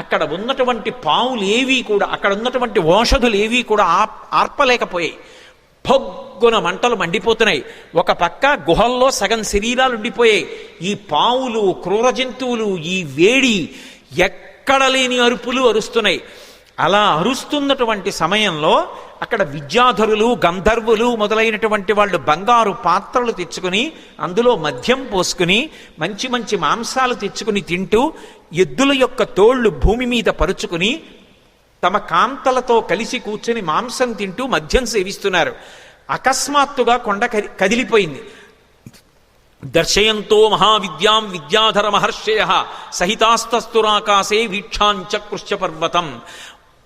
అక్కడ ఉన్నటువంటి పావులు ఏవీ కూడా అక్కడ ఉన్నటువంటి ఓషధులు ఏవీ కూడా ఆర్పలేకపోయాయి. పొగ్గున మంటలు మండిపోతున్నాయి. ఒక పక్క గుహల్లో సగం శరీరాలు ఉండిపోయాయి. ఈ పావులు క్రూర జంతువులు ఈ వేడి ఎక్కడ లేని అరుపులు అరుస్తున్నాయి. అలా అరుస్తున్నటువంటి సమయంలో అక్కడ విద్యాధరులు గంధర్వులు మొదలైనటువంటి వాళ్ళు బంగారు పాత్రలు తెచ్చుకుని అందులో మద్యం పోసుకుని మంచి మంచి మాంసాలు తెచ్చుకుని తింటూ ఎద్దుల యొక్క తోళ్ళు భూమి మీద పరుచుకుని తమ కాంతలతో కలిసి కూర్చుని మాంసం తింటూ మద్యం సేవిస్తున్నారు. అకస్మాత్తుగా కొండ కది- కదిలిపోయింది. దర్శయంతో మహావిద్యాం విద్యాధర మహర్షయ సహితాస్తస్తురాకాశే వీక్షాంచ పర్వతం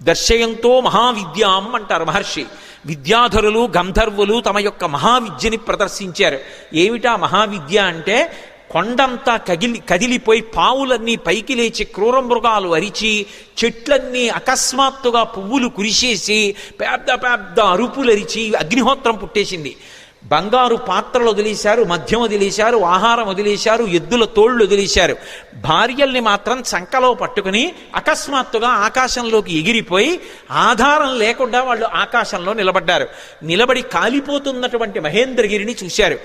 దర్శయంతో మహావిద్యాం అంటారు మహర్షి. విద్యాధరులు గంధర్వులు తమ యొక్క మహావిద్యని ప్రదర్శించారు. ఏమిటా మహావిద్య అంటే కొండంతా కగిలి కదిలిపోయి పావులన్నీ పైకి లేచి క్రూర మృగాలు అరిచి చెట్లన్నీ అకస్మాత్తుగా పువ్వులు కురిసేసి పెద్ద పెద్ద అరుపులు అరిచి అగ్నిహోత్రం పుట్టేసింది. బంగారు పాత్రలు వదిలేశారు మద్యం వదిలేశారు ఆహారం వదిలేశారు ఎద్దుల తోళ్ళు వదిలేశారు. భార్యల్ని మాత్రం చంకలో పట్టుకుని అకస్మాత్తుగా ఆకాశంలోకి ఎగిరిపోయి ఆధారం లేకుండా వాళ్ళు ఆకాశంలో నిలబడ్డారు. నిలబడి కాలిపోతున్నటువంటి మహేంద్రగిరిని చూశారు.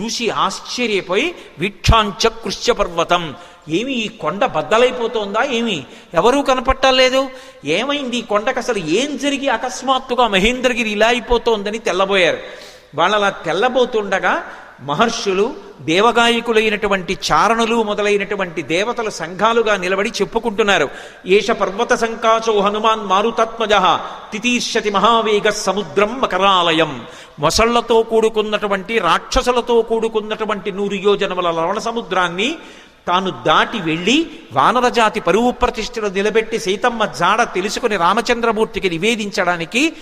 చూసి ఆశ్చర్యపోయి వీక్షాంచ కృష్య పర్వతం. ఏమి ఈ కొండ బద్దలైపోతోందా ఏమి? ఎవరూ కనపట్టలేదు. ఏమైంది ఈ కొండకు అసలు ఏం జరిగి అకస్మాత్తుగా మహేంద్రగిరి ఇలా అయిపోతోందని తెల్లబోయారు. వాళ్ళలా తెల్లబోతుండగా మహర్షులు దేవగాయకులైనటువంటి చారణులు మొదలైనటువంటి దేవతల సంఘాలుగా నిలబడి చెప్పుకుంటున్నారు. ఏష పర్వత సంకాచో హనుమాన్ మారుతత్మజ తితీర్షతి మహావేగ సముద్రం మకరాలయం. మొసళ్ళతో కూడుకున్నటువంటి రాక్షసులతో కూడుకున్నటువంటి నూరు యోజనముల లవణ సముద్రాన్ని తాను దాటి వెళ్ళి వానరజాతి పరువు ప్రతిష్టలు నిలబెట్టి సీతమ్మ జాడ తెలుసుకుని రామచంద్రమూర్తికి నివేదించడానికి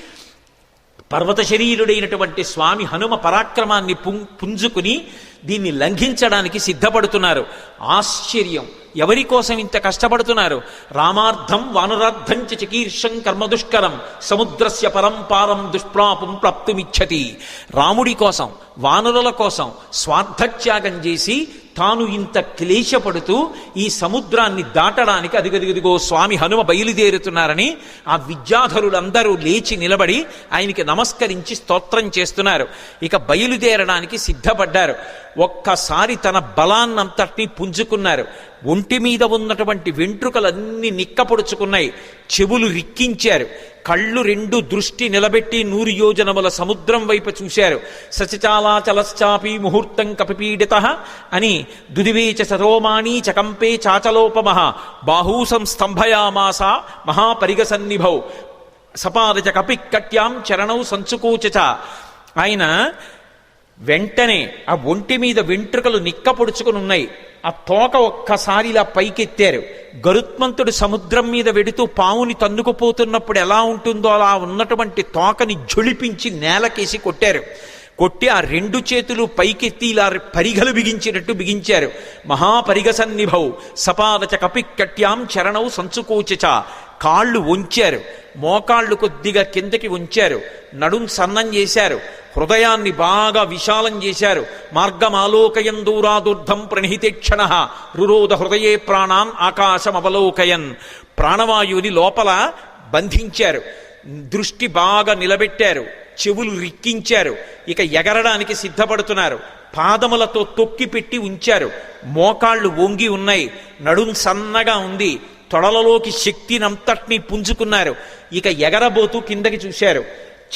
పర్వత శరీరుడైనటువంటి స్వామి హనుమ పరాక్రమాన్ని పుం- పుంజుకుని దీన్ని లంఘించడానికి సిద్ధపడుతున్నారు. ఆశ్చర్యం. ఎవరి కోసం ఇంత కష్టపడుతున్నారు? రామార్థం వానురార్థం చ చికీర్షం కర్మదుష్కరం సముద్రస్య పరంపారం దుష్ప్రాపం ప్రాప్తుమిచ్చతి. రాముడి కోసం వానరుల కోసం స్వార్థత్యాగం చేసి తాను ఇంత క్లేశపడుతూ ఈ సముద్రాన్ని దాటడానికి అదిగదిగదిగో స్వామి హనుమ బయలుదేరుతున్నారని ఆ విద్యాధరులందరూ లేచి నిలబడి ఆయనకి నమస్కరించి స్తోత్రం చేస్తున్నారు. ఇక బయలుదేరడానికి సిద్ధపడ్డారు. ఒక్కసారి తన బలాన్నంతటినీ పుంజుకున్నారు. ఒంటి మీద ఉన్నటువంటి వెంట్రుకలన్నీ నిక్కపొడుచుకున్నాయి. చెవులు రిక్కించారు. కళ్ళు రెండు దృష్టి నిలబెట్టి నూరు యోజనముల సముద్రం వైపు చూశారు. సచిచాలాచలశ్చాపి ముహూర్తం కపిపీడిత అని దుదివేచ సరోమాణీ చకంపే చాచలోపమ బాహూ స్తంభయామాస మహాపరిగసన్నిభౌ సపాదచ కపిక్కట్యాం చరణౌ సంచుకూచచ ఆయన వెంటనే ఆ ఒంటి మీద వెంట్రుకలు నిక్కపొడుచుకుని ఉన్నాయి ఆ తోక ఒక్కసారి ఇలా పైకెత్తారు. గరుత్మంతుడు సముద్రం మీద వెడుతూ పావుని తన్నుకుపోతున్నప్పుడు ఎలా ఉంటుందో అలా ఉన్నటువంటి తోకని జొలిపించి నేలకేసి కొట్టారు. కొట్టి ఆ రెండు చేతులు పైకెత్తి ఇలా పరిగలు బిగించినట్టు బిగించారు. మహాపరిగ సన్నిభౌ సపాదచ కపిక్కట్యాం చరణౌ సంచుకోచచ కాళ్ళు వంచారు. మోకాళ్ళు కొద్దిగా కిందకి ఉంచారు నడుం సన్నం చేశారు. హృదయాన్ని బాగా విశాలం చేశారు. మార్గమాలోకయం దూరాదుర్ధం ప్రణిహితేక్షణ రురోధ హృదయే ప్రాణాన్ ఆకాశం అవలోకయన్. ప్రాణవాయువుని లోపల బంధించారు. దృష్టి బాగా నిలబెట్టారు. చెవులు రిక్కించారు. ఇక ఎగరడానికి సిద్ధపడుతున్నారు. పాదములతో తొక్కి పెట్టి ఉంచారు. మోకాళ్ళు వంగి ఉన్నాయి. నడుం సన్నగా ఉంది. తొడలలోకి శక్తినంతటినీ పుంజుకున్నారు. ఇక ఎగరబోతూ కిందకి చూశారు.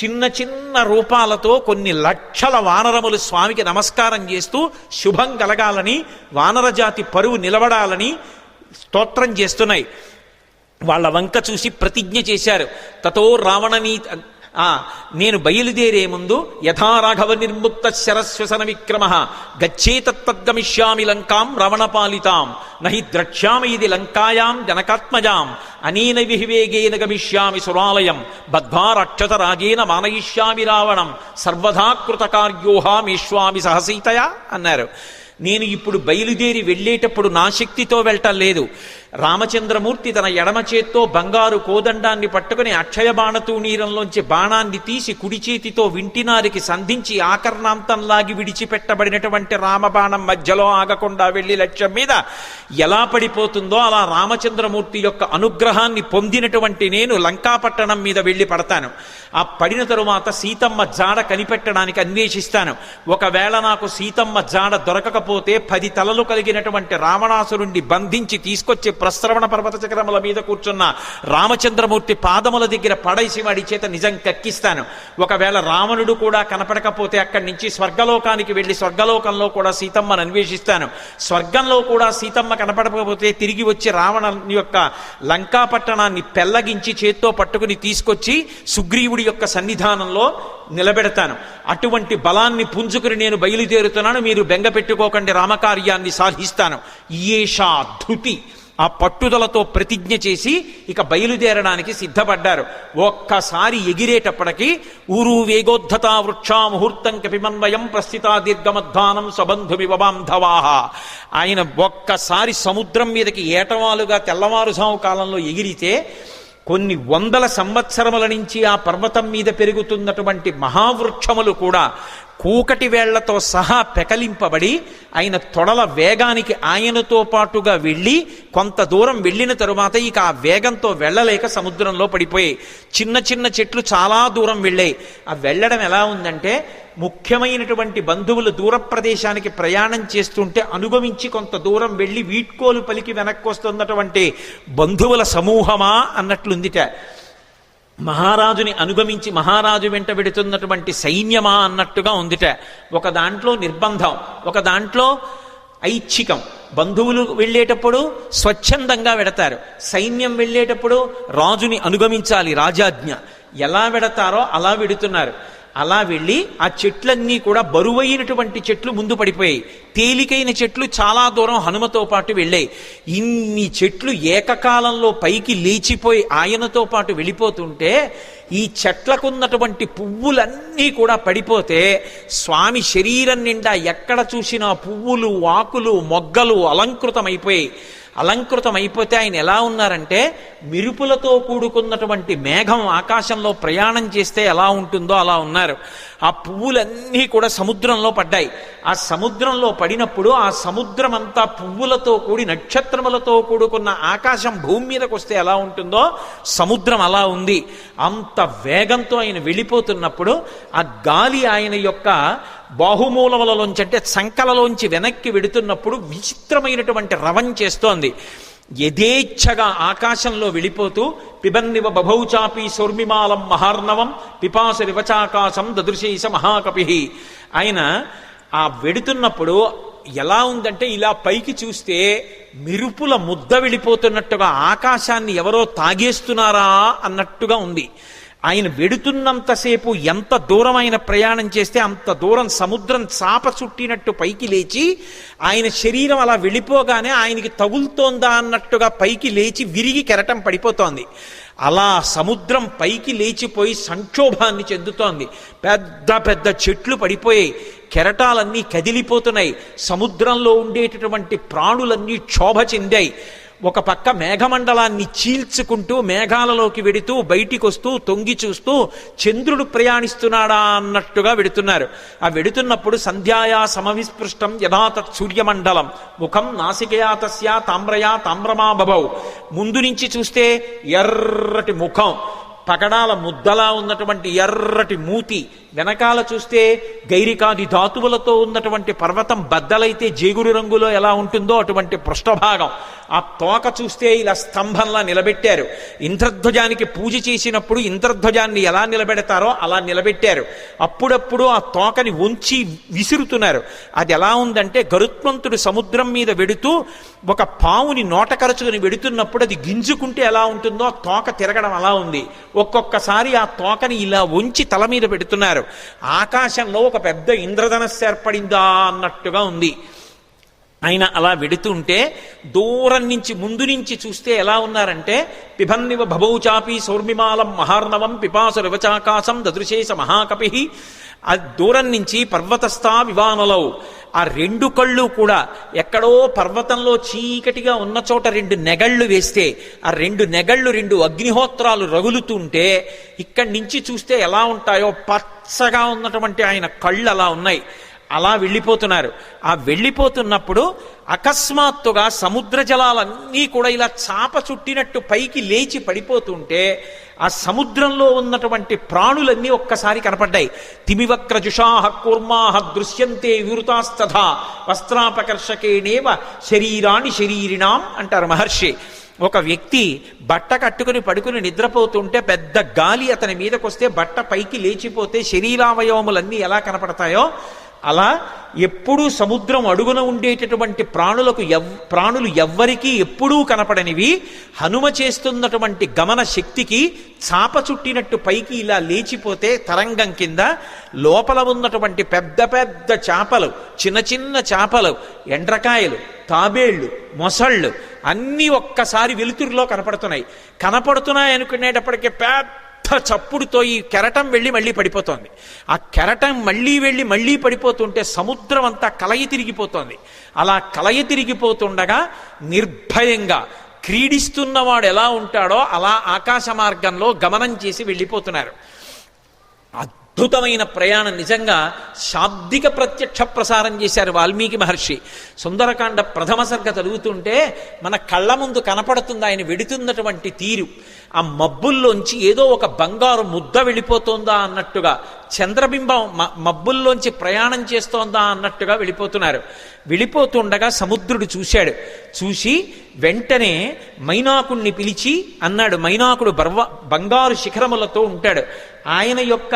చిన్న చిన్న రూపాలతో కొన్ని లక్షల వానరములు స్వామికి నమస్కారం చేస్తూ శుభం కలగాలని వానరజాతి పరువు నిలబడాలని స్తోత్రం చేస్తున్నాయి. వాళ్ళ వంక చూసి ప్రతిజ్ఞ చేశారు. తతో రావణనీ నేను బయలుదేరే ముందు యథారాఘవ నిర్ముక్త శరస్వసన విక్రమ గచ్చేతత్గమిష్యామి లంకాం రవణపాలితాం నహి ద్రక్ష్యామి ఇది లంకాయాం జనకాత్మజాం అనీన విహివేగేన గమిష్యామి సురాలయం బద్ధ్వా రాగేన మానయిష్యామి రావణం సర్వధా కృతకార్యోహామేష్వామి సహసీతయా అన్నారు. నేను ఇప్పుడు బయలుదేరి వెళ్ళేటప్పుడు నా శక్తితో వెళ్ళటం లేదు. రామచంద్రమూర్తి తన ఎడమ చేత్తో బంగారు కోదండాన్ని పట్టుకుని అక్షయ బాణతూణీరంలోంచి బాణాన్ని తీసి కుడి చేతితో వింటినారికి సంధించి ఆకర్ణాంతంలాగి విడిచిపెట్టబడినటువంటి రామబాణం మధ్యలో ఆగకుండా వెళ్ళి లక్ష్యం మీద ఎలా పడిపోతుందో అలా రామచంద్రమూర్తి యొక్క అనుగ్రహాన్ని పొందినటువంటి నేను లంకాపట్టణం మీద వెళ్ళి పడతాను. ఆ పడిన తరువాత సీతమ్మ జాడ కనిపెట్టడానికి అన్వేషిస్తాను. ఒకవేళ నాకు సీతమ్మ జాడ దొరకకపోతే పది తలలు కలిగినటువంటి రావణాసురుణ్ణి బంధించి తీసుకొచ్చి ప్రస్రవణ పర్వత చక్రముల మీద కూర్చున్న రామచంద్రమూర్తి పాదముల దగ్గర పడేసి వాడి చేత నిజం కక్కిస్తాను. ఒకవేళ రావణుడు కూడా కనపడకపోతే అక్కడి నుంచి స్వర్గలోకానికి వెళ్ళి స్వర్గలోకంలో కూడా సీతమ్మను అన్వేషిస్తాను. స్వర్గంలో కూడా సీతమ్మ కనపడకపోతే తిరిగి వచ్చి రావణ యొక్క లంకాపట్టణాన్ని పెల్లగించి చేత్తో పట్టుకుని తీసుకొచ్చి సుగ్రీవుడి యొక్క సన్నిధానంలో నిలబెడతాను. అటువంటి బలాన్ని పుంజుకుని నేను బయలుదేరుతున్నాను. మీరు బెంగ పెట్టుకోకండి. రామకార్యాన్ని సాధిస్తాను. ఏషా ధృతి. ఆ పట్టుదలతో ప్రతిజ్ఞ చేసి ఇక బయలుదేరడానికి సిద్ధపడ్డారు. ఒక్కసారి ఎగిరేటప్పటికి ఊరు వేగోద్ధత వృక్షా ముహూర్తం కపిమన్వయం ప్రస్థితా దీర్ఘమధ్వానం సబంధుమివ బాంధవాహ ఆయన ఒక్కసారి సముద్రం మీదకి ఏటవాలుగా తెల్లవారుజాము కాలంలో ఎగిరితే కొన్ని వందల సంవత్సరముల నుంచి ఆ పర్వతం మీద పెరుగుతున్నటువంటి మహావృక్షములు కూడా కూకటి వేళ్ళతో సహా పెకలింపబడి ఆయన తొడల వేగానికి ఆయనతో పాటుగా వెళ్ళి కొంత దూరం వెళ్ళిన తరువాత ఇక ఆ వేగంతో వెళ్ళలేక సముద్రంలో పడిపోయాయి. చిన్న చిన్న చెట్లు చాలా దూరం వెళ్ళాయి. ఆ వెళ్ళడం ఎలా ఉందంటే ముఖ్యమైనటువంటి బంధువులు దూర ప్రదేశానికి ప్రయాణం చేస్తుంటే అనుగమించి కొంత దూరం వెళ్ళి వీట్కోలు పలికి వెనక్కి వస్తున్నటువంటి బంధువుల సమూహమా అన్నట్లుందిట. మహారాజుని అనుగమించి మహారాజు వెంట పెడుతున్నటువంటి సైన్యమా అన్నట్టుగా ఉందిట. ఒక దాంట్లో నిర్బంధం ఒక దాంట్లో ఐచ్ఛికం. బంధువులు వెళ్ళేటప్పుడు స్వచ్ఛందంగా వెడతారు. సైన్యం వెళ్ళేటప్పుడు రాజుని అనుగమించాలి రాజాజ్ఞ. ఎలా వెడతారో అలా వెడుతున్నారు. అలా వెళ్ళి ఆ చెట్లన్నీ కూడా బరువైనటువంటి చెట్లు ముందు పడిపోయాయి. తేలికైన చెట్లు చాలా దూరం హనుమతో పాటు వెళ్ళాయి. ఇన్ని చెట్లు ఏకకాలంలో పైకి లేచిపోయి ఆయనతో పాటు వెళ్ళిపోతుంటే ఈ చెట్లకున్నటువంటి పువ్వులన్నీ కూడా పడిపోతే స్వామి శరీరం నిండా ఎక్కడ చూసినా పువ్వులు ఆకులు మొగ్గలు అలంకృతమైపోయాయి. అలంకృతం అయిపోతే ఆయన ఎలా ఉన్నారంటే మిరుపులతో కూడుకున్నటువంటి మేఘం ఆకాశంలో ప్రయాణం చేస్తే ఎలా ఉంటుందో అలా ఉన్నారు. ఆ పువ్వులన్నీ కూడా సముద్రంలో పడ్డాయి. ఆ సముద్రంలో పడినప్పుడు ఆ సముద్రం అంతా పువ్వులతో కూడి నక్షత్రములతో కూడుకున్న ఆకాశం భూమి మీదకి వస్తే ఎలా ఉంటుందో సముద్రం అలా ఉంది. అంత వేగంతో ఆయన వెళ్ళిపోతున్నప్పుడు ఆ గాలి ఆయన యొక్క బాహుమూలములలోంచి అంటే సంకలలోంచి వెనక్కి వెడుతున్నప్పుడు విచిత్రమైనటువంటి రవం చేస్తోంది. యథేచ్ఛగా ఆకాశంలో వెళ్ళిపోతూ పిబన్నివ బభౌచాపి సౌర్మిమాలం మహార్ణవం పిపాస వివచాకాశం దదృశీస మహాకపి. ఆయన ఆ వెడుతున్నప్పుడు ఎలా ఉందంటే ఇలా పైకి చూస్తే మిరుపుల ముద్ద వెళ్ళిపోతున్నట్టుగా ఆకాశాన్ని ఎవరో తాగేస్తున్నారా అన్నట్టుగా ఉంది. ఆయన వెడుతున్నంతసేపు ఎంత దూరం ఆయన ప్రయాణం చేస్తే అంత దూరం సముద్రం చాప చుట్టినట్టు పైకి లేచి ఆయన శరీరం అలా వెళ్ళిపోగానే ఆయనకి తగులుతోందా అన్నట్టుగా పైకి లేచి విరిగి కెరటం పడిపోతోంది. అలా సముద్రం పైకి లేచిపోయి సంక్షోభాన్ని చెందుతోంది. పెద్ద పెద్ద చెట్లు పడిపోయాయి. కెరటాలన్నీ కదిలిపోతున్నాయి. సముద్రంలో ఉండేటటువంటి ప్రాణులన్నీ క్షోభ చెందాయి. ఒక పక్క మేఘమండలాన్ని చీల్చుకుంటూ మేఘాలలోకి వెడుతూ బయటికి వస్తూ తొంగి చూస్తూ చంద్రుడు ప్రయాణిస్తున్నాడా అన్నట్టుగా వెడుతున్నారు. ఆ వెడుతున్నప్పుడు సంధ్యాయా సమవిస్పృష్టం యథాతత్ సూర్యమండలం. ముఖం నాసికయా తస్యా తామ్రయా తామ్రమా బభౌ. ముందు నుంచి చూస్తే ఎర్రటి ముఖం. పగడాల ముద్దలా ఉన్నటువంటి ఎర్రటి మూతి. వెనకాల చూస్తే గైరికాది ధాతువులతో ఉన్నటువంటి పర్వతం బద్దలైతే జేగురు రంగులో ఎలా ఉంటుందో అటువంటి పృష్ఠభాగం. ఆ తోక చూస్తే ఇలా స్తంభంలా నిలబెట్టారు. ఇంద్రధ్వజానికి పూజ చేసినప్పుడు ఇంద్రధ్వజాన్ని ఎలా నిలబెడతారో అలా నిలబెట్టారు. అప్పుడప్పుడు ఆ తోకని ఉంచి విసురుతున్నారు. అది ఎలా ఉందంటే గరుత్మంతుడు సముద్రం మీద వెడుతూ ఒక పావుని నోటకరచుకుని వెడుతున్నప్పుడు అది గింజుకుంటే ఎలా ఉంటుందో ఆ తోక తిరగడం అలా ఉంది. ఒక్కొక్కసారి ఆ తోకని ఇలా ఉంచి తల మీద పెడుతున్నారు. ఆకాశంలో ఒక పెద్ద ఇంద్రధనస్సు ఏర్పడిందా అన్నట్టుగా ఉంది. ఆయన అలా వెడుతుంటే దూరం నుంచి ముందు నుంచి చూస్తే ఎలా ఉన్నారంటే పిభన్నివ భబౌచాపి సౌర్మిమాలం మహార్ణవం పిపాసు రివచాకాశం దదృశేష మహాకపి. ఆ దూరం నుంచి పర్వతస్థా వివానలవు. ఆ రెండు కళ్ళు కూడా ఎక్కడో పర్వతంలో చీకటిగా ఉన్న చోట రెండు నెగళ్ళు వేస్తే ఆ రెండు నెగళ్ళు రెండు అగ్నిహోత్రాలు రగులుతుంటే ఇక్కడి నుంచి చూస్తే ఎలా ఉంటాయో పచ్చగా ఉన్నటువంటి ఆయన కళ్ళు అలా ఉన్నాయి. అలా వెళ్ళిపోతున్నారు. ఆ వెళ్ళిపోతున్నప్పుడు అకస్మాత్తుగా సముద్ర జలాలన్నీ కూడా ఇలా చాప చుట్టినట్టు పైకి లేచి పడిపోతుంటే ఆ సముద్రంలో ఉన్నటువంటి ప్రాణులన్నీ ఒక్కసారి కనపడ్డాయి. తిమివక్ర జుషాహ కూర్మాహ దృశ్యంతే వివృతాస్తథా వస్త్రాపకర్షకేణేవ శరీరాణి శరీరిణాం అంటారు మహర్షి. ఒక వ్యక్తి బట్ట కట్టుకుని పడుకుని నిద్రపోతుంటే పెద్ద గాలి అతని మీదకొస్తే బట్ట పైకి లేచిపోతే శరీరావయవములన్నీ ఎలా కనపడతాయో అలా ఎప్పుడూ సముద్రం అడుగున ఉండేటటువంటి ప్రాణులకు ఎవ్ ప్రాణులు ఎవ్వరికీ ఎప్పుడూ కనపడనివి. హనుమ చేస్తున్నటువంటి గమన శక్తికి చాప చుట్టినట్టు పైకి ఇలా లేచిపోతే తరంగం కింద లోపల ఉన్నటువంటి పెద్ద పెద్ద చేపలు చిన్న చిన్న చేపలు ఎండ్రకాయలు తాబేళ్ళు మొసళ్ళు అన్నీ ఒక్కసారి వెలుతురులో కనపడుతున్నాయి. కనపడుతున్నాయి అనుకునేటప్పటికీ పెద్ద చప్పుడుతో ఈ కెరటం వెళ్ళి మళ్ళీ పడిపోతోంది. ఆ కెరటం మళ్ళీ వెళ్ళి మళ్ళీ పడిపోతుంటే సముద్రం అంతా కలయి తిరిగిపోతోంది. అలా కలయి తిరిగిపోతుండగా నిర్భయంగా క్రీడిస్తున్నవాడు ఎలా ఉంటాడో అలా ఆకాశ మార్గంలో గమనం చేసి వెళ్ళిపోతున్నారు. అద్భుతమైన ప్రయాణం. నిజంగా శాబ్దిక ప్రత్యక్ష ప్రసారం చేశారు వాల్మీకి మహర్షి. సుందరకాండ ప్రథమ సర్గ చదువుతుంటే మన కళ్ళ ముందు కనపడుతుంది ఆయన వెడుతున్నటువంటి తీరు. ఆ మబ్బుల్లోంచి ఏదో ఒక బంగారు ముద్ద వెళ్ళిపోతుందా అన్నట్టుగా చంద్రబింబం మ- మబ్బుల్లోంచి ప్రయాణం చేస్తోందా అన్నట్టుగా వెళ్ళిపోతున్నారు. వెళ్ళిపోతుండగా సముద్రుడు చూశాడు. చూసి వెంటనే మైనాకుణ్ణి పిలిచి అన్నాడు మైనాకుడు బర్వ బంగారు శిఖరములతో ఉంటాడు. ఆయన యొక్క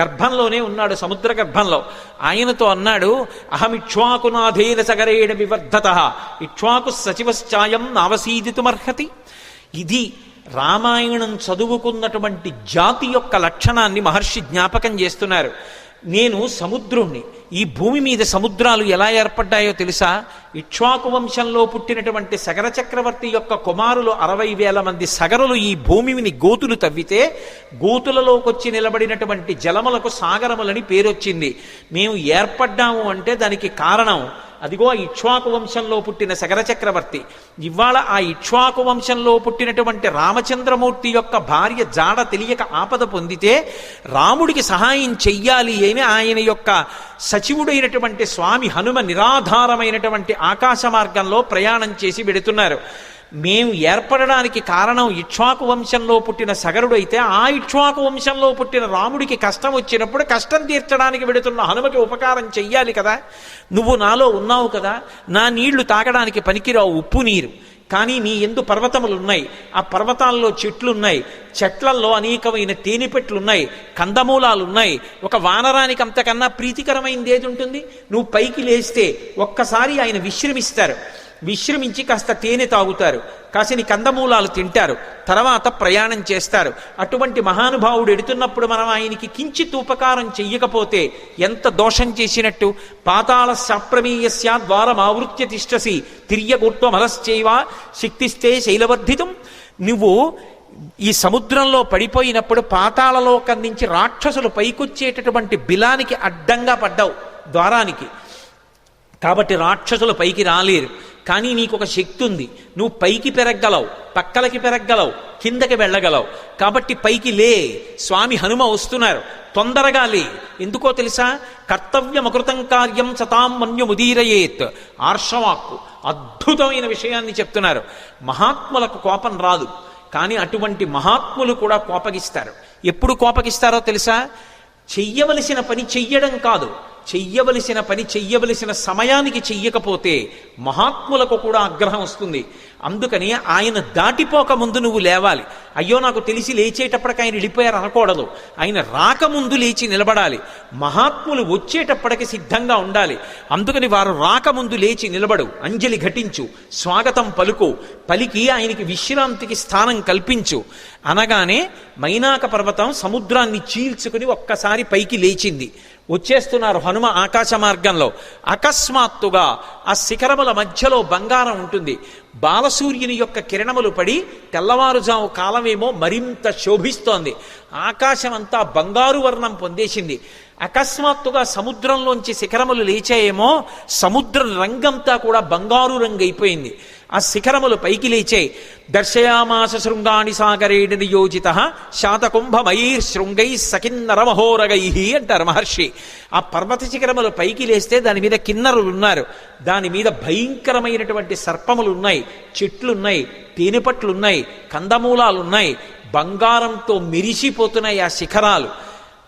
గర్భంలోనే ఉన్నాడు సముద్ర గర్భంలో. ఆయనతో అన్నాడు అహమిక్ష్వాకునాథేన సగరేణ వివర్ధత. ఇక్ష్వాకు సచివశ్చాయం నావసీదితుమర్హతి. ఇది రామాయణం చదువుకున్నటువంటి జాతి యొక్క లక్షణాన్ని మహర్షి జ్ఞాపకం చేస్తున్నారు. నేను సముద్రుణ్ణి. ఈ భూమి మీద సముద్రాలు ఎలా ఏర్పడ్డాయో తెలుసా? ఇక్ష్వాకు వంశంలో పుట్టినటువంటి సగర చక్రవర్తి యొక్క కుమారులు అరవై వేల మంది సగరులు ఈ భూమిని గోతులు తవ్వితే గోతులలోకొచ్చి నిలబడినటువంటి జలములకు సాగరములని పేరొచ్చింది. మేము ఏర్పడ్డాము అంటే దానికి కారణం అదిగో ఆ ఇక్ష్వాకు వంశంలో పుట్టిన సగర చక్రవర్తి. ఇవాళ ఆ ఇక్ష్వాకు వంశంలో పుట్టినటువంటి రామచంద్రమూర్తి యొక్క భార్య జాడ తెలియక ఆపద పొందితే రాముడికి సహాయం చెయ్యాలి అని ఆయన యొక్క సచివుడైనటువంటి స్వామి హనుమ నిరాధారమైనటువంటి ఆకాశ మార్గంలో ప్రయాణం చేసి వెడుతున్నారు మేము ఏర్పడడానికి కారణం ఇక్ష్వాకు వంశంలో పుట్టిన సగరుడైతే ఆ ఇక్ష్వాకు వంశంలో పుట్టిన రాముడికి కష్టం వచ్చినప్పుడు కష్టం తీర్చడానికి వెడుతున్న హనుమకి ఉపకారం చెయ్యాలి కదా. నువ్వు నాలో ఉన్నావు కదా. నా నీళ్ళు తాగడానికి పనికిరావు ఉప్పు నీరు. కానీ నీ ఎందు పర్వతములు ఉన్నాయి ఆ పర్వతాల్లో చెట్లున్నాయి. చెట్లల్లో అనేకమైన తేనెపెట్లున్నాయి. కందమూలాలున్నాయి. కందమూలాలు ఉన్నాయి ఒక వానరానికి అంతకన్నా ప్రీతికరమైనది ఏది ఉంటుంది? నువ్వు పైకి లేస్తే ఒక్కసారి ఆయన విశ్రమిస్తారు. విశ్రమించి కాస్త తేనె తాగుతారు. కాసిని కందమూలాలు తింటారు. తర్వాత ప్రయాణం చేస్తారు. అటువంటి మహానుభావుడు ఎడుతున్నప్పుడు మనం ఆయనకి కించిత్ ఉపకారం చెయ్యకపోతే ఎంత దోషం చేసినట్టు? పాతాళ సప్రమేయస్యా ద్వారం ఆవృత్య తిష్టసి తిర్యగోత్వమలశ్చైవ శక్తిస్తే శైలవర్ధితం. నువ్వు ఈ సముద్రంలో పడిపోయినప్పుడు పాతాళలోకం నుంచి రాక్షసులు పైకొచ్చేటటువంటి బిలానికి అడ్డంగా పడ్డావు ద్వారానికి. కాబట్టి రాక్షసులు పైకి రాలేరు. కానీ నీకు ఒక శక్తి ఉంది నువ్వు పైకి పెరగలవు పక్కలకి పెరగలవు కిందకి వెళ్ళగలవు. కాబట్టి పైకి లే. స్వామి హనుమ వస్తున్నారు. తొందరగా లే. ఎందుకో తెలుసా? కర్తవ్యమకృతం కార్యం సతాం మన్యుముదీరయేత్. ఆర్షవాక్కు. అద్భుతమైన విషయాన్ని చెప్తున్నారు. మహాత్ములకు కోపం రాదు. కానీ అటువంటి మహాత్ములు కూడా కోపగిస్తారు. ఎప్పుడు కోపగిస్తారో తెలుసా? చెయ్యవలసిన పని చెయ్యడం కాదు. చెయ్యవలసిన పని చెయ్యవలసిన సమయానికి చెయ్యకపోతే మహాత్ములకు కూడా ఆగ్రహం వస్తుంది. అందుకని ఆయన దాటిపోక ముందు నువ్వు లేవాలి. అయ్యో నాకు తెలిసి లేచేటప్పటికి ఆయన వెళ్ళిపోయారు అనకూడదు. ఆయన రాకముందు లేచి నిలబడాలి. మహాత్ములు వచ్చేటప్పటికి సిద్ధంగా ఉండాలి. అందుకని వారు రాకముందు లేచి నిలబడు అంజలి ఘటించు స్వాగతం పలుకు పలికి ఆయనకి విశ్రాంతికి స్థానం కల్పించు. అనగానే మైనాక పర్వతం సముద్రాన్ని చీల్చుకుని ఒక్కసారి పైకి లేచింది. వచ్చేస్తున్నారు హనుమ ఆకాశ మార్గంలో. అకస్మాత్తుగా ఆ శిఖరముల మధ్యలో బంగారం ఉంటుంది. బాలసూర్యుని యొక్క కిరణములు పడి తెల్లవారుజాము కాలమేమో మరింత శోభిస్తోంది. ఆకాశం అంతా బంగారు వర్ణం పొందేసింది. అకస్మాత్తుగా సముద్రంలోంచి శిఖరములు లేచాయేమో సముద్ర రంగంతా కూడా బంగారు రంగు అయిపోయింది. ఆ శిఖరములు పైకి లేచాయి దర్శయామాస శృంగాణి సాగరేణ నియోజిత శాతకుంభమైర్ శృంగై సకిన్నరమహోరగై అంటారు మహర్షి. ఆ పర్వత శిఖరములు పైకి లేస్తే దాని మీద కిన్నరులు ఉన్నారు దాని మీద భయంకరమైనటువంటి సర్పములు ఉన్నాయి చెట్లున్నాయి తేనెపట్లున్నాయి కందమూలాలున్నాయి బంగారంతో మెరిసిపోతున్నాయి ఆ శిఖరాలు.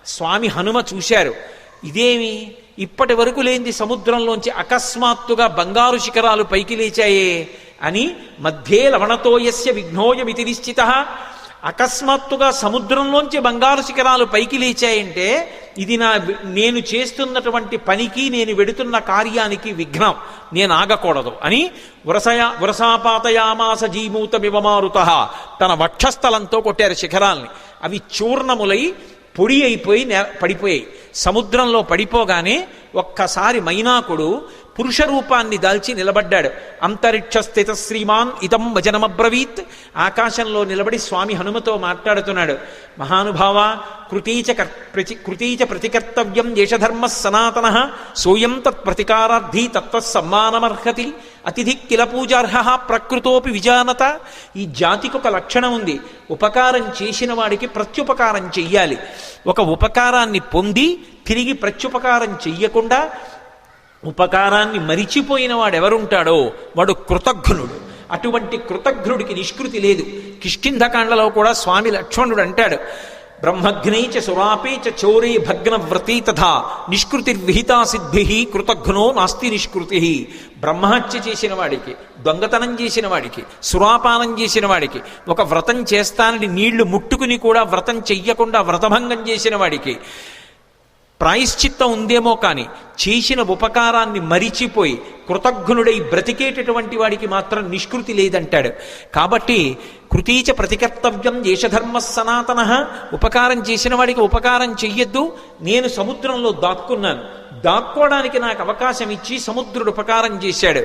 స్వామి హనుమ చూశారు. ఇదేమి? ఇప్పటి వరకు లేనిది సముద్రంలోంచి అకస్మాత్తుగా బంగారు శిఖరాలు పైకి లేచాయే. అని మధ్యే లవణతోయస్య విఘ్నోయమితి నిశ్చిత. అకస్మాత్తుగా సముద్రంలోంచి బంగారు శిఖరాలు పైకి లేచాయంటే ఇది నా నేను చేస్తున్నటువంటి పనికి నేను వెడుతున్న కార్యానికి విఘ్నం నేను ఆగకూడదు అని వరసయా వరసాపాతయామాస జీమూతమివమారుత తన వక్షస్థలంతో కొట్టారు శిఖరాల్ని. అవి చూర్ణములై పొడి అయిపోయి పడిపోయాయి. సముద్రంలో పడిపోగానే ఒక్కసారి మైనాకుడు పురుష రూపాన్ని దాల్చి నిలబడ్డాడు. అంతరిక్ష స్థిత శ్రీమాన్ ఇతం వచనమబ్రవీత్ ఆకాశంలో నిలబడి స్వామి హనుమతో మాట్లాడుతున్నాడు. మహానుభావ కృతీచ కర్- ప్రతి కృతీచ ప్రతికర్తవ్యం దేశధర్మ సనాతన సోయం తత్ ప్రతికారార్థి తత్వ సమ్మానమర్హతి. అతిథి కిల పూజార్హ ప్రకృతోపి విజానత. ఈ జాతికి ఒక లక్షణం ఉంది. ఉపకారం చేసిన వాడికి ప్రత్యుపకారం చెయ్యాలి. ఒక ఉపకారాన్ని పొంది తిరిగి ప్రత్యుపకారం చెయ్యకుండా ఉపకారాన్ని మరిచిపోయిన వాడు ఎవరుంటాడో వాడు కృతఘ్నుడు అటువంటి కృతఘ్నుడికి నిష్కృతి లేదు. కిష్కింధకాండలో కూడా స్వామి లక్ష్మణుడు అంటాడు బ్రహ్మఘ్నై చ సురాపే చ చౌరే భగ్నవ్రతీ తథా నిష్కృతిర్విహితా సిద్ధి కృతఘ్నో నాస్తి నిష్కృతి. బ్రహ్మహత్య చేసిన వాడికి దొంగతనం చేసిన వాడికి సురాపానం చేసిన వాడికి ఒక వ్రతం చేస్తానని నీళ్ళు ముట్టుకుని కూడా వ్రతం చెయ్యకుండా వ్రతభంగం చేసిన వాడికి ప్రాయశ్చిత్తం ఉందేమో కానీ చేసిన ఉపకారాన్ని మరిచిపోయి కృతజ్ఞుడై బ్రతికేటటువంటి వాడికి మాత్రం నిష్కృతి లేదంటాడు. కాబట్టి కృతీచ ప్రతికర్తవ్యం దేశధర్మ సనాతన. ఉపకారం చేసిన వాడికి ఉపకారం చెయ్యొద్దు. నేను సముద్రంలో దాక్కున్నాను. దాక్కోవడానికి నాకు అవకాశం ఇచ్చి సముద్రుడు ఉపకారం చేశాడు.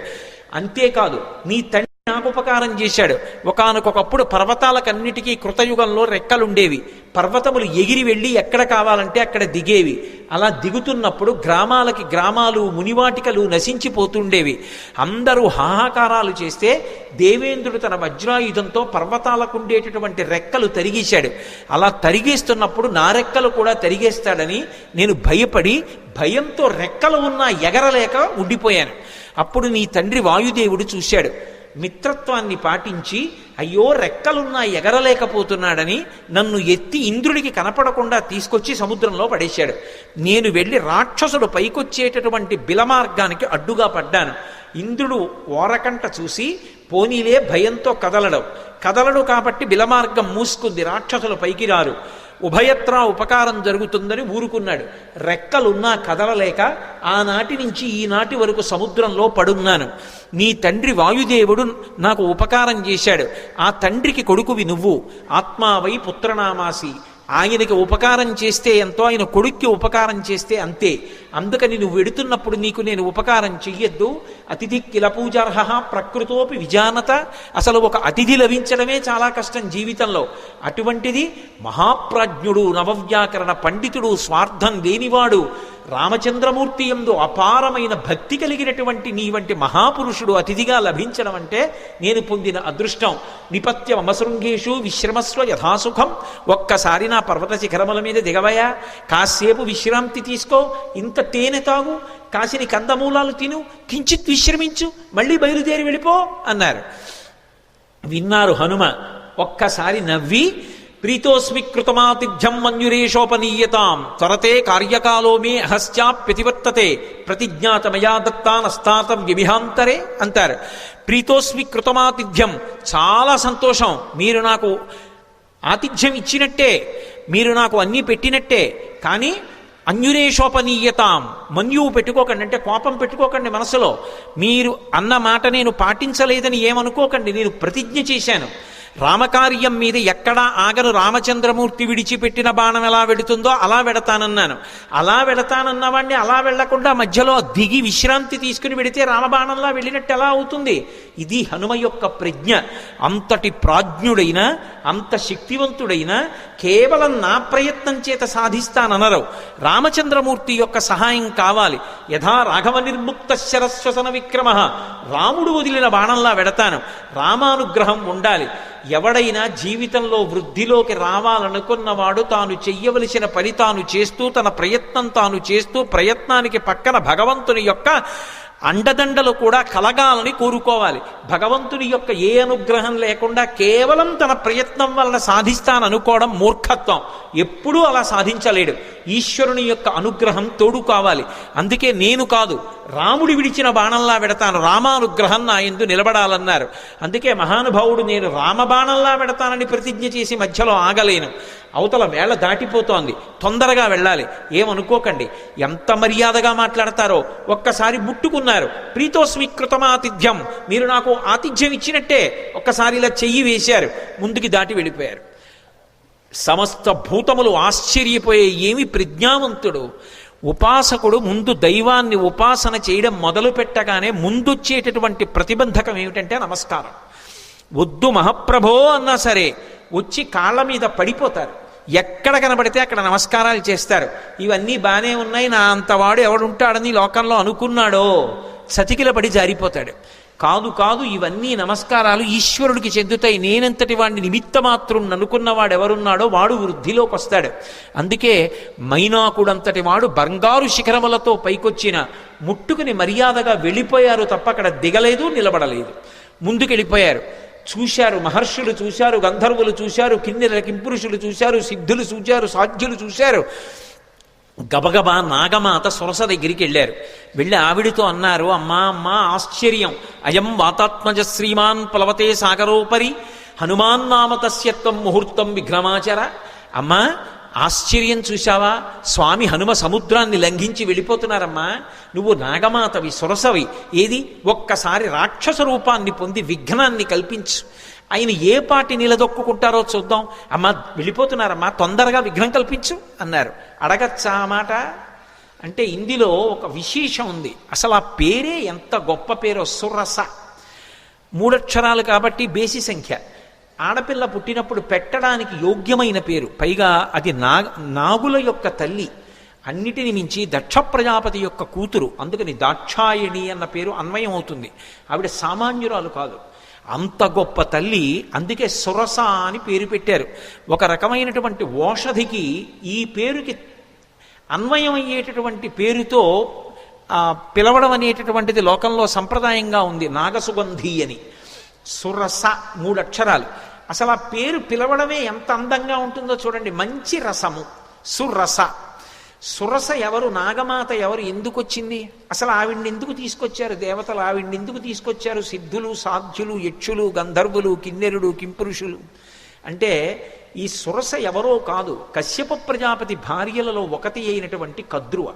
అంతేకాదు నీ తండ్రి నాకు ఉపకారం చేశాడు. ఒకనకొకప్పుడు పర్వతాలకన్నిటికీ కృతయుగంలో రెక్కలుండేవి. పర్వతములు ఎగిరి వెళ్ళి ఎక్కడ కావాలంటే అక్కడ దిగేవి. అలా దిగుతున్నప్పుడు గ్రామాలకి గ్రామాలు మునివాటికలు నశించిపోతుండేవి. అందరూ హాహాకారాలు చేస్తే దేవేంద్రుడు తన వజ్రాయుధంతో పర్వతాలకు ఉండేటటువంటి రెక్కలు తరిగేశాడు. అలా తరిగేస్తున్నప్పుడు నా రెక్కలు కూడా తరిగేస్తాడని నేను భయపడి భయంతో రెక్కలు ఉన్నా ఎగరలేక ఉండిపోయాను. అప్పుడు నీ తండ్రి వాయుదేవుడు చూశాడు. మిత్రత్వాన్ని పాటించి అయ్యో రెక్కలున్నా ఎగరలేకపోతున్నాడని నన్ను ఎత్తి ఇంద్రుడికి కనపడకుండా తీసుకొచ్చి సముద్రంలో పడేశాడు. నేను వెళ్ళి రాక్షసుడు పైకొచ్చేటటువంటి బిలమార్గానికి అడ్డుగా పడ్డాను. ఇంద్రుడు ఓరకంట చూసి పోనీలే భయంతో కదలడం. కదలడు కాబట్టి బిలమార్గం మూసుకుంది. రాక్షసులు పైకి రారు. ఉభయత్రా ఉపకారం జరుగుతుందని ఊరుకున్నాడు. రెక్కలున్నా కదలలేక ఆనాటి నుంచి ఈనాటి వరకు సముద్రంలో పడున్నాను. నీ తండ్రి వాయుదేవుడు నాకు ఉపకారం చేశాడు. ఆ తండ్రికి కొడుకువి నువ్వు. ఆత్మావై పుత్రనామాసి. ఆయనకి ఉపకారం చేస్తే ఎంతో ఆయన కొడుక్కి ఉపకారం చేస్తే అంతే. అందుకని నువ్వు వెడుతున్నప్పుడు నీకు నేను ఉపకారం చెయ్యొద్దు. అతిథి కిల పూజార్హ ప్రకృతోపి విజానత. అసలు ఒక అతిథి లభించడమే చాలా కష్టం జీవితంలో. అటువంటిది మహాప్రాజ్ఞుడు నవవ్యాకరణ పండితుడు స్వార్థం లేనివాడు. రామచంద్రమూర్తి ఎందు అపారమైన భక్తి కలిగినటువంటి నీ వంటి మహాపురుషుడు అతిథిగా లభించడం అంటే నేను పొందిన అదృష్టం. నిపత్య మమశృంగేషు విశ్రమస్వ యథాసుఖం. ఒక్కసారి నా పర్వత శిఖరముల మీద దిగవయా కాసేపు విశ్రాంతి తీసుకో. ఇంత తేనె తాగు. కాసిని కందమూలాలు తిను. కించిత్ విశ్రమించు. మళ్ళీ బయలుదేరి వెళ్ళిపో అన్నారు. విన్నారు హనుమ. ఒక్కసారి నవ్వి ప్రీతోస్మికృతమాతిథ్యం మన్యురేషోపనీయతాం. త్వరతే కార్యకాలో మే అహస్యాప్యతివర్తతే ప్రతిజ్ఞాతమయా దత్తానస్తాతం వ్యభిహాంతరే అంటారు. ప్రీతోస్మికృతమాతిథ్యం చాలా సంతోషం. మీరు నాకు ఆతిథ్యం ఇచ్చినట్టే మీరు నాకు అన్నీ పెట్టినట్టే కానీ అన్యురేషోపనీయతాం. మన్యువు పెట్టుకోకండి అంటే కోపం పెట్టుకోకండి మనసులో. మీరు అన్న మాట నేను పాటించలేదని ఏమనుకోకండి నేను ప్రతిజ్ఞ చేశాను. రామకార్యం మీద ఎక్కడా ఆగను రామచంద్రమూర్తి విడిచిపెట్టిన బాణం ఎలా వెడుతుందో అలా వెడతానన్నాను. అలా వెడతానన్నవాడిని అలా వెళ్ళకుండా మధ్యలో దిగి విశ్రాంతి తీసుకుని వెడితే రామబాణంలా వెళ్ళినట్టు ఎలా అవుతుంది? ఇది హనుమ యొక్క ప్రజ్ఞ. అంతటి ప్రాజ్ఞుడైన అంత శక్తివంతుడైన కేవలం నా ప్రయత్నం చేత సాధిస్తాననరు రామచంద్రమూర్తి యొక్క సహాయం కావాలి. యథా రాఘవ నిర్ముక్త శరస్వసన విక్రమ. రాముడు వదిలిన బాణంలా వెడతాను. రామానుగ్రహం ఉండాలి. ఎవడైనా జీవితంలో వృద్ధిలోకి రావాలనుకున్నవాడు తాను చెయ్యవలసిన పని తాను చేస్తూ తన ప్రయత్నం తాను చేస్తూ ప్రయత్నానికి పక్కన భగవంతుని యొక్క అండదండలు కూడా కలగాలని కోరుకోవాలి. భగవంతుని యొక్క ఏ అనుగ్రహం లేకుండా కేవలం తన ప్రయత్నం వలన సాధిస్తాననుకోవడం మూర్ఖత్వం. ఎప్పుడూ అలా సాధించలేడు. ఈశ్వరుని యొక్క అనుగ్రహం తోడు కావాలి. అందుకే నేను కాదు రాముడి విడిచిన బాణంలా పెడతాను. రామానుగ్రహం నా ఎందు నిలబడాలన్నారు. అందుకే మహానుభావుడు నేను రామబాణంలా పెడతానని ప్రతిజ్ఞ చేసి మధ్యలో ఆగలేను. అవతల వేళ దాటిపోతోంది. తొందరగా వెళ్ళాలి. ఏమనుకోకండి. ఎంత మర్యాదగా మాట్లాడతారో. ఒక్కసారి ముట్టుకున్న ప్రీతో స్వీకృతమాతిథ్యం మీరు నాకు ఆతిథ్యం ఇచ్చినట్టే ఒక్కసారి ఇలా చెయ్యి వేశారు. ముందుకి దాటి వెళ్ళిపోయారు. సమస్త భూతములు ఆశ్చర్యపోయే ఏమి ప్రజ్ఞావంతుడు? ఉపాసకుడు ముందు దైవాన్ని ఉపాసన చేయడం మొదలు పెట్టగానే ముందొచ్చేటటువంటి ప్రతిబంధకం ఏమిటంటే నమస్కారం. వద్దు మహాప్రభో అన్నా సరే వచ్చి కాళ్ళ మీద పడిపోతారు. ఎక్కడ కనబడితే అక్కడ నమస్కారాలు చేస్తారు. ఇవన్నీ బాగానే ఉన్నాయి నా అంతవాడు ఎవడుంటాడని లోకంలో అనుకున్నాడో చతికిల పడి జారిపోతాడు. కాదు కాదు ఇవన్నీ నమస్కారాలు ఈశ్వరుడికి చెందుతాయి. నేనంతటి వాడిని నిమిత్త మాత్రం అనుకున్నవాడు ఎవరున్నాడో వాడు వృద్ధిలోకి వస్తాడు. అందుకే మైనాకుడంతటి వాడు బంగారు శిఖరములతో పైకొచ్చిన ముట్టుకుని మర్యాదగా వెళ్ళిపోయారు తప్ప అక్కడ దిగలేదు నిలబడలేదు. ముందుకెళ్ళిపోయారు. చూశారు మహర్షులు చూశారు గంధర్వులు చూశారు కిన్నెర కింపురుషులు చూశారు సిద్ధులు చూశారు సాధ్యులు చూశారు. గబగబా నాగమాత సొరస దగ్గరికి వెళ్ళారు. వెళ్ళి ఆవిడితో అన్నారు అమ్మా అమ్మా ఆశ్చర్యం. అయం వాతాత్మజ శ్రీమాన్ ప్లవతే సాగరోపరి. హనుమాన్ నామ తస్యత్వం ముహూర్తం విఘ్నమాచర. అమ్మా ఆశ్చర్యం చూశావా? స్వామి హనుమ సముద్రాన్ని లంఘించి వెళ్ళిపోతున్నారమ్మా. నువ్వు నాగమాతవి సొరసవి. ఏది? ఒక్కసారి రాక్షస రూపాన్ని పొంది విఘ్నాన్ని కల్పించు. ఆయన ఏ పాటి నిలదొక్కుంటారో చూద్దాం. అమ్మా వెళ్ళిపోతున్నారమ్మా తొందరగా విఘ్నం కల్పించు అన్నారు. అడగచ్చా మాట? అంటే ఇందులో ఒక విశేషం ఉంది. అసలు ఆ పేరే ఎంత గొప్ప పేరో సురస. మూడక్షరాలు కాబట్టి బేసి సంఖ్య. ఆడపిల్ల పుట్టినప్పుడు పెట్టడానికి యోగ్యమైన పేరు. పైగా అది నాగ నాగుల యొక్క తల్లి. అన్నిటిని మించి దక్ష ప్రజాపతి యొక్క కూతురు. అందుకని దాక్షాయణి అన్న పేరు అన్వయం అవుతుంది. ఆవిడ సామాన్యురాలు కాదు. అంత గొప్ప తల్లి అందుకే సురస అని పేరు పెట్టారు. ఒక రకమైనటువంటి ఓషధికి ఈ పేరుకి అన్వయం అయ్యేటటువంటి పేరుతో పిలవడం అనేటటువంటిది లోకంలో సంప్రదాయంగా ఉంది. నాగసుగంధి అని. సురస మూడు అక్షరాలు. అసలు ఆ పేరు పిలవడమే ఎంత అందంగా ఉంటుందో చూడండి. మంచి రసము. సురస. సురస ఎవరు? నాగమాత ఎవరు? ఎందుకు వచ్చింది? అసలు ఆవిడ్ని ఎందుకు తీసుకొచ్చారు? దేవతలు ఆవిడ్ని ఎందుకు తీసుకొచ్చారు? సిద్ధులు సాధ్యులు యక్షులు గంధర్వులు కిన్నెరుడు కింపురుషులు. అంటే ఈ సురస ఎవరో కాదు. కశ్యప ప్రజాపతి భార్యలలో ఒకటి అయినటువంటి కద్రువ.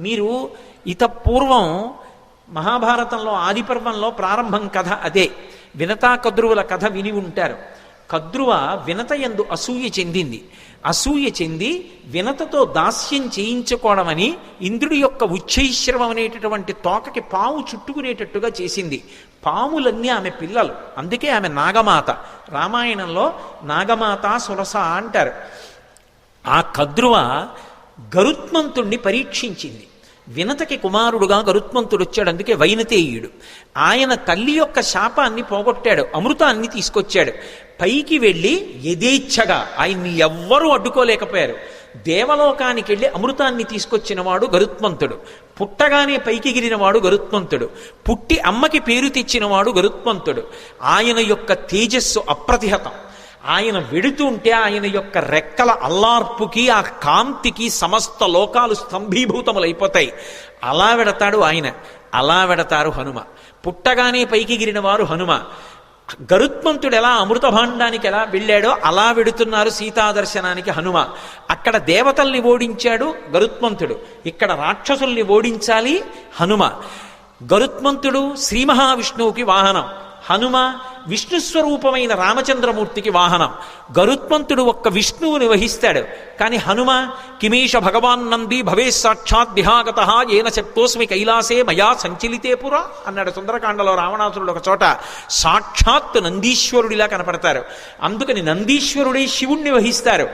మీరు ఇత పూర్వం మహాభారతంలో ఆదిపర్వంలో ప్రారంభం కథ అదే. వినతా కద్రువుల కథ విని ఉంటారు. కద్రువ వినత ఎందు అసూయ చెందింది. అసూయ చెంది వినతతో దాస్యం చేయించుకోవడమని ఇంద్రుడి యొక్క ఉచ్చైశ్రవం అనేటటువంటి తోకకి పాము చుట్టుకునేటట్టుగా చేసింది. పాములన్నీ ఆమె పిల్లలు. అందుకే ఆమె నాగమాత. రామాయణంలో నాగమాత సురస అంటారు. ఆ కద్రువ గరుత్మంతుణ్ణి పరీక్షించింది. వినతకి కుమారుడుగా గరుత్మంతుడు వచ్చాడు అందుకే వైనతేయుడు. ఆయన తల్లి యొక్క శాపాన్ని పోగొట్టాడు అమృతాన్ని తీసుకొచ్చాడు. పైకి వెళ్ళి యథేచ్ఛగా ఆయన్ని ఎవ్వరూ అడ్డుకోలేకపోయారు. దేవలోకానికి వెళ్ళి అమృతాన్ని తీసుకొచ్చినవాడు గరుత్మంతుడు. పుట్టగానే పైకి ఎగిరినవాడు గరుత్మంతుడు. పుట్టి అమ్మకి పేరు తెచ్చినవాడు గరుత్మంతుడు. ఆయన యొక్క తేజస్సు అప్రతిహతం. ఆయన వెడుతుంటే ఆయన యొక్క రెక్కల అల్లార్పుకి ఆ కాంతికి సమస్త లోకాలు స్తంభీభూతములైపోతాయి. అలా వెడతాడు ఆయన. అలా వెడతారు హనుమ. పుట్టగానే పైకి గిరిన వారు హనుమ. గరుత్మంతుడు ఎలా అమృతభాండానికి ఎలా వెళ్ళాడో అలా వెడుతున్నారు సీతాదర్శనానికి హనుమ. అక్కడ దేవతల్ని ఓడించాడు గరుత్మంతుడు. ఇక్కడ రాక్షసుల్ని ఓడించాలి హనుమ. గరుత్మంతుడు శ్రీ మహావిష్ణువుకి వాహనం. హనుమ విష్ణు స్వరూపమైన రామచంద్రమూర్తికి వాహనం. గరుత్మంతుడు ఒక్క విష్ణువుని వహిస్తాడు. కానీ హనుమ కిమీష భగవాన్ నంది భవే సాక్షాత్ విహాగత ఏన శక్తోస్మి కైలాసే మయా సంచలితే పురా అన్నాడు సుందరకాండలో రావణాసురుడు ఒక చోట. సాక్షాత్ నందీశ్వరుడిలా కనపడతారు. అందుకని నందీశ్వరుడే శివుణ్ణి వహిస్తారు.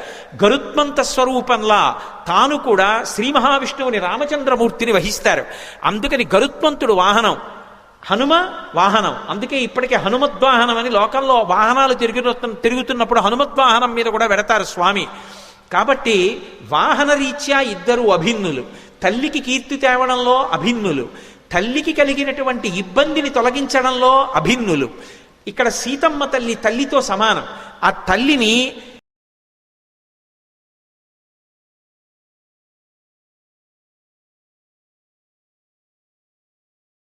గరుత్మంత స్వరూపంలా తాను కూడా శ్రీ మహావిష్ణువుని రామచంద్రమూర్తిని వహిస్తారు. అందుకని గరుత్మంతుడు వాహనం. హనుమ వాహనం. అందుకే ఇప్పటికే హనుమద్వాహనం అని లోకంలో వాహనాలు తిరుగుతు తిరుగుతున్నప్పుడు హనుమద్వాహనం మీద కూడా పెడతారు స్వామి. కాబట్టి వాహన రీత్యా ఇద్దరు అభిన్నులు. తల్లికి కీర్తి తేవడంలో అభిన్నులు. తల్లికి కలిగినటువంటి ఇబ్బందిని తొలగించడంలో అభిన్నులు. ఇక్కడ సీతమ్మ తల్లి తల్లితో సమానం. ఆ తల్లిని